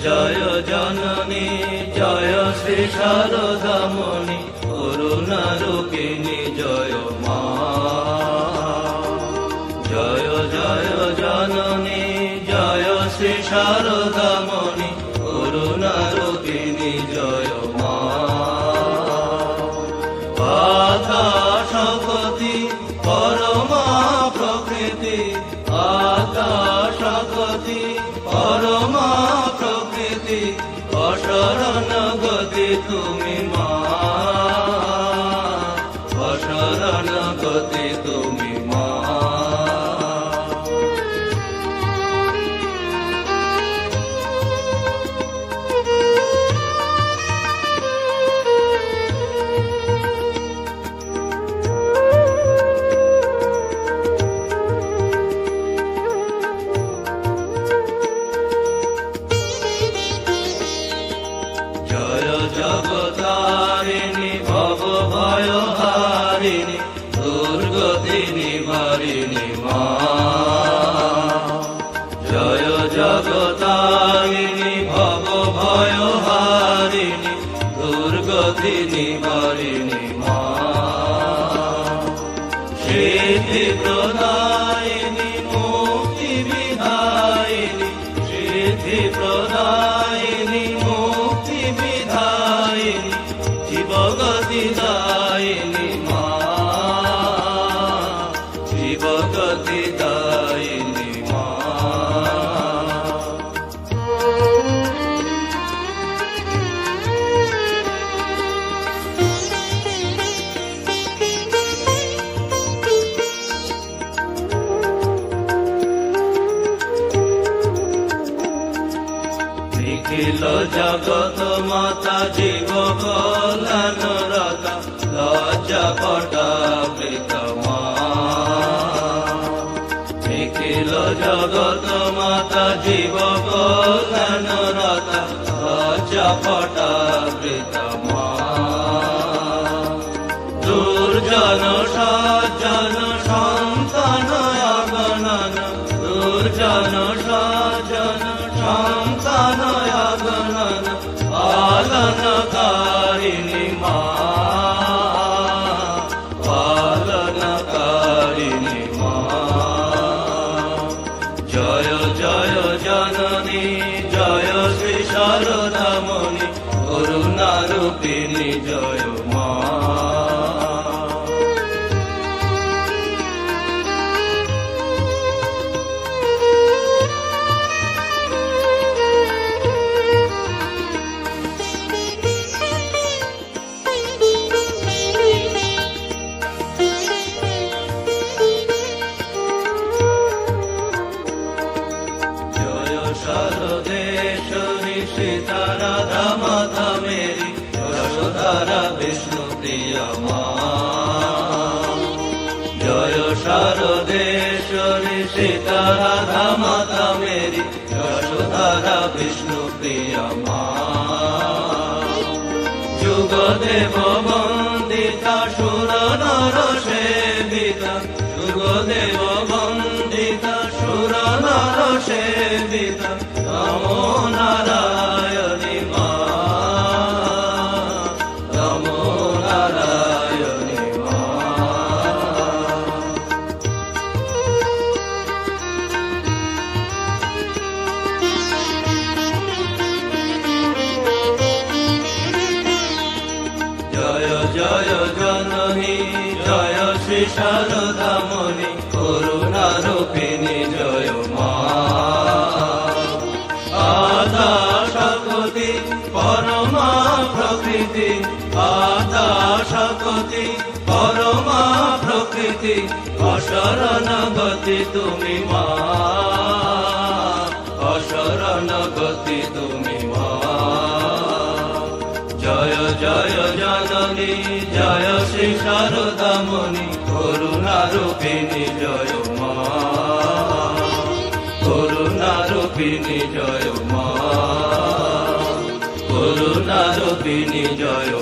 জয় জননী জয় শ্রী শারদামণি করুণা রূপিণী জয় me. ভয় হারিণী দুর্গতি নিবারিণী মা। সিদ্ধি প্রদায়িনী, মুক্তি বিধায়িনী সিদ্ধি প্রদায়িনী, মুক্তি বিধায়িনী, জীবগতি দায়িনী মা। জীবগতি দায়িনী জগত মাতা জীব কল্যাণ রতা, লজ্জা পটাবৃত মা। নিখিল জগত মাতা জীব কল্যাণ রতা, লজ্জা পটাবৃত করুণারূপিণী জয় মা। জয় প্রিয়া মা জয় শারদেশ্বরী সীতারাধা মাতা মেরি। যশোধারা বিষ্ণু প্রিয়া মা যুগদেব বন্দিতা সুর নর সেবিতা নর সেবিতা নমো নারায়ণী। জয় শ্রী শারদামণি করুণা রূপিণী জয় মা। আদা শকতি, পরমা প্রকৃতি। আদা শকতি, পরমা প্রকৃতি, অশরণ গতি তুমি মা। অশরণ গতি তুমি মা। জয় জয়, জননী, জয় শ্রী শারদামণি করুণারূপিণী জয় মা। করুণারূপিণী জয় মা। করুণারূপিণী জয়